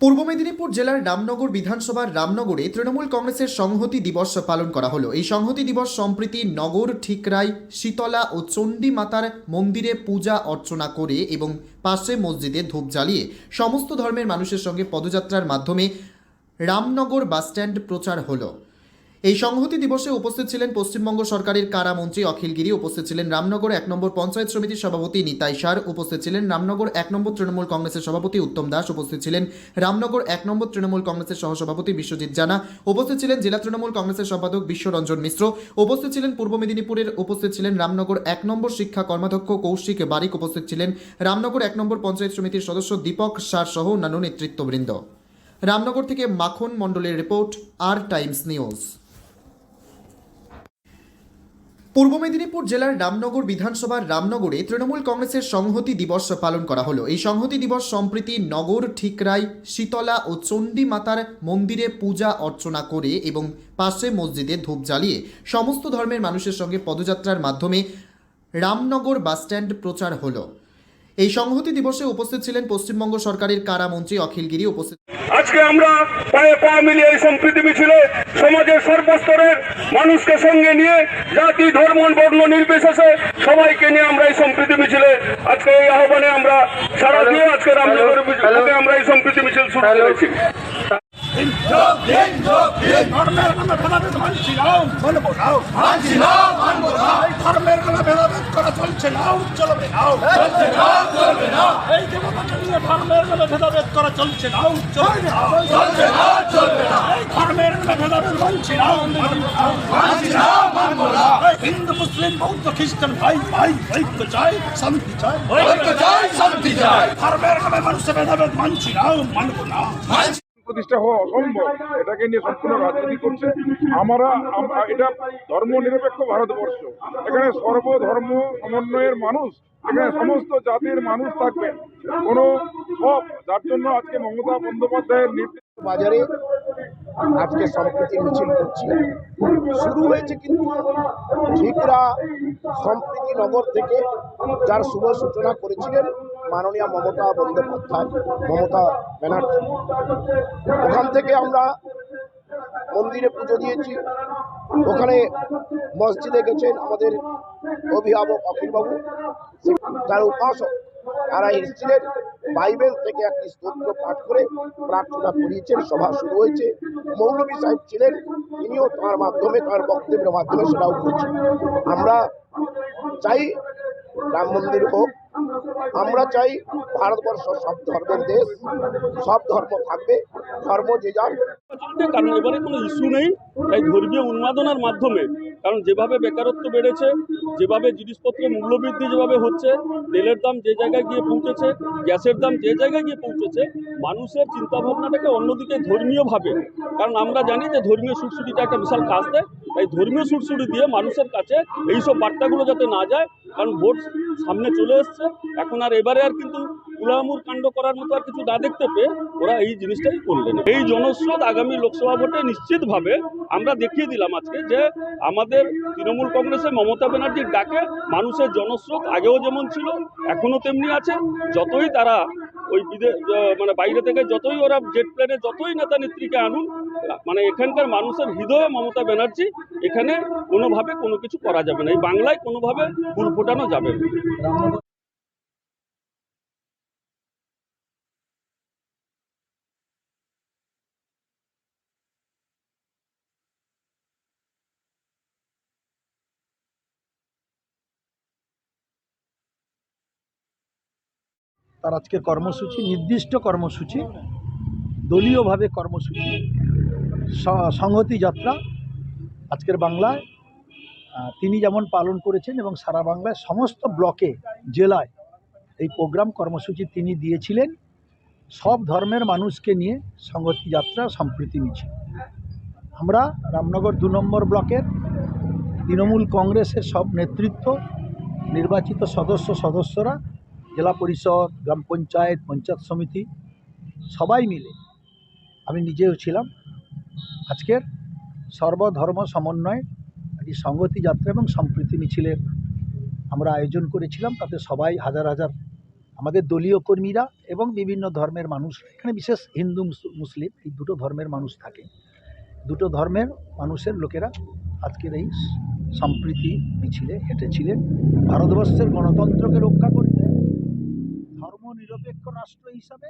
পূর্ব মেদিনীপুর জেলার রামনগর বিধানসভার রামনগরে তৃণমূল কংগ্রেসের সংহতি দিবস পালন করা হলো। এই সংহতি দিবস সম্প্রীতি নগর, ঠিকরাই, শীতলা ও চণ্ডী মাতার মন্দিরে পূজা অর্চনা করে এবং পাশে মসজিদে ধূপ জ্বালিয়ে সমস্ত ধর্মের মানুষের সঙ্গে পদযাত্রার মাধ্যমে রামনগর বাসস্ট্যান্ড প্রচার হলো। এই সংহতি দিবসে উপস্থিত ছিলেন পশ্চিমবঙ্গ সরকারের কারামন্ত্রী অখিল গিরি, উপস্থিত ছিলেন রামনগর এক নম্বর পঞ্চায়েত সমিতির সভাপতি নিতাই সার, উপস্থিত ছিলেন রামনগর এক নম্বর তৃণমূল কংগ্রেসের সভাপতি উত্তম দাস, উপস্থিত ছিলেন রামনগর এক নম্বর তৃণমূল কংগ্রেসের সহসভাপতি বিশ্বজিৎ জানা, উপস্থিত ছিলেন জেলা তৃণমূল কংগ্রেসের সম্পাদক বিশ্বরঞ্জন মিশ্র, উপস্থিত ছিলেন পূর্ব মেদিনীপুরের উপস্থিত ছিলেন রামনগর এক নম্বর শিক্ষা কর্মাধ্যক্ষ কৌশিক বারিক, উপস্থিত ছিলেন রামনগর এক নম্বর পঞ্চায়েত সমিতির সদস্য দীপক সার সহ অন্যান্য নেতৃত্ববৃন্দ। রামনগর থেকে মাখন মণ্ডলের রিপোর্ট, আর টাইমস নিউজ। পূর্ব মেদিনীপুর জেলার রামনগর বিধানসভার রামনগরে তৃণমূল কংগ্রেসের সংহতি দিবস পালন করা হলো। এই সংহতি দিবস সম্প্রীতি নগর, ঠিকরাই, শীতলা ও চণ্ডী মাতার মন্দিরে পূজা অর্চনা করে এবং পাশে মসজিদে ধূপ জ্বালিয়ে সমস্ত ধর্মের মানুষের সঙ্গে পদযাত্রার মাধ্যমে রামনগর বাসস্ট্যান্ড প্রচার হলো। এই সংহতি দিবসে উপস্থিত ছিলেন পশ্চিমবঙ্গ সরকারের কারামন্ত্রী অখিল গিরি উপস্থিত আজকে আমরা পায়ে পা মিলিয়ে এই সম্প্রীতি মিছিলে সমাজের সর্বস্তরের মানুষকে সঙ্গে নিয়ে জাতি ধর্ম বর্ণ নির্বিশেষে সবাইকে নিয়ে আমরা এই সম্প্রীতি মিছিলে আজকে এই আহ্বানে আমরা সারা দিয়ে আজকে রামনগর আমরা এই সম্প্রীতি মিছিল শুরু করেছি। ধর্মের চলছে না চলবে না চলছে না চলবে না। এই দেবতাকে নিয়ে ধর্মের কোনো ভেদাভেদ করা চলছে না চলবে না চলছে না চলবে না। এই ধর্মের কোনো ভেদাভেদ মানছি না মানছি না মানব না। হিন্দু মুসলিম বৌদ্ধ খ্রিস্টান ভাই ভাই ঐক্য চাই শান্তি চাই ঐক্য চাই শান্তি চাই। ধর্মের নামে মানুষের ভেদাভেদ মানছি না মানব না। প্রতিষ্ঠা হওয়া অসম্ভব। এটাকে নিয়ে সম্পূর্ণ রাজনীতি করছে। আমরা এটা ধর্ম নিরপেক্ষ ভারতবর্ষ। এখানে সর্বধর্ম সমন্বয়ের মানুষ, এখানে সমস্ত জাতির মানুষ থাকবেন কোনো সব, যার জন্য আজকে মমতা বন্দ্যোপাধ্যায়ের বাজারে আজকে সম্প্রীতি মিছিল করছি শুরু হয়েছে কিন্তু ঠিকরা সম্প্রীতি নগর থেকে যার শুভ সূচনা করেছিলেন। মাননীয় মমতা বন্দ্যোপাধ্যায়, মমতা ব্যানার্জি। ওখান থেকে আমরা মন্দিরে পুজো দিয়েছি। ওখানে মসজিদে গেছেন আমাদের অভিভাবক অখিলবাবু। তার উপাসক তারা এসেছিলেন। বাইবেল থেকে একটি স্তোত্র পাঠ করে প্রার্থনা করিয়েছেন। সভা শুরু হয়েছে। মৌলভী সাহেব ছিলেন। তিনিও তার মাধ্যমে, তার বক্তব্যের মাধ্যমে সেটাও করেছেন। আমরা চাই রাম মন্দির হোক আমরা চাই ভারতবর্ষ সব ধর্মের দেশ, সব ধর্ম থাকবে, ধর্ম যে যার। কারণ, এবারে কোনো ইস্যু নেই। তাই ধর্মীয় উন্মাদনার মাধ্যমে, কারণ যেভাবে বেকারত্ব বেড়েছে, যেভাবে জিনিসপত্রের মূল্যবৃদ্ধি যেভাবে হচ্ছে, তেলের দাম যে জায়গায় গিয়ে পৌঁছেছে, গ্যাসের দাম যে জায়গায় গিয়ে পৌঁছেছে, মানুষের চিন্তাভাবনাটাকে অন্যদিকে ধর্মীয়ভাবে। কারণ আমরা জানি যে ধর্মীয় সুরসুরিটা একটা বিশাল কাজ দেয়। তাই ধর্মীয় সুরসুরি দিয়ে মানুষের কাছে এইসব বার্তাগুলো যাতে না যায়, কারণ ভোট সামনে চলে এসছে। এখন আর এবারে আর কিন্তু কুলামুর কাণ্ড করার মতো আর কিছু না দেখতে পেয়ে ওরা এই জিনিসটাই করলেন। এই জনস্রোত আগামী লোকসভা ভোটে নিশ্চিতভাবে আমরা দেখিয়ে দিলাম আজকে যে আমাদের তৃণমূল কংগ্রেসের মমতা ব্যানার্জির ডাকে মানুষের জনস্রোত আগেও যেমন ছিল এখনও তেমনি আছে। যতই তারা ওই বিদেশ মানে বাইরে থেকে যতই ওরা জেট প্লেনে যতই নেতা নেত্রীকে আনুন মানে এখানকার মানুষের হৃদয়ে মমতা ব্যানার্জি এখানে কোনোভাবে কোনো কিছু করা যাবে না। এই বাংলায় কোনোভাবে ফুল ফোটানো যাবে না। তার আজকে কর্মসূচি, নির্দিষ্ট কর্মসূচি, দলীয়ভাবে কর্মসূচি সংহতি যাত্রা আজকের বাংলায়। তিনি যেমন পালন করেছেন এবং সারা বাংলায় সমস্ত ব্লকে, জেলায় এই প্রোগ্রাম কর্মসূচি তিনি দিয়েছিলেন। সব ধর্মের মানুষকে নিয়ে সংহতি যাত্রা সম্প্রীতি মিছিল। আমরা রামনগর দু নম্বর ব্লকের তৃণমূল কংগ্রেসের সব নেতৃত্ব, নির্বাচিত সদস্য, সদস্যরা জেলা পরিষদ, গ্রাম পঞ্চায়েত পঞ্চায়েত সমিতি, সবাই মিলে আমি নিজেও ছিলাম। আজকের সর্বধর্ম সমন্বয়ে একটি সংগতি যাত্রা এবং সম্প্রীতি মিছিলের আমরা আয়োজন করেছিলাম। তাতে সবাই হাজার হাজার আমাদের দলীয় কর্মীরা এবং বিভিন্ন ধর্মের মানুষ, এখানে বিশেষ হিন্দু মুসলিম এই দুটো ধর্মের মানুষ থাকে। দুটো ধর্মের মানুষের লোকেরা আজকের এই সম্প্রীতি মিছিলে হেঁটেছিলেন। ভারতবর্ষের গণতন্ত্রকে রক্ষা করতে ধর্মনিরপেক্ষ রাষ্ট্র হিসাবে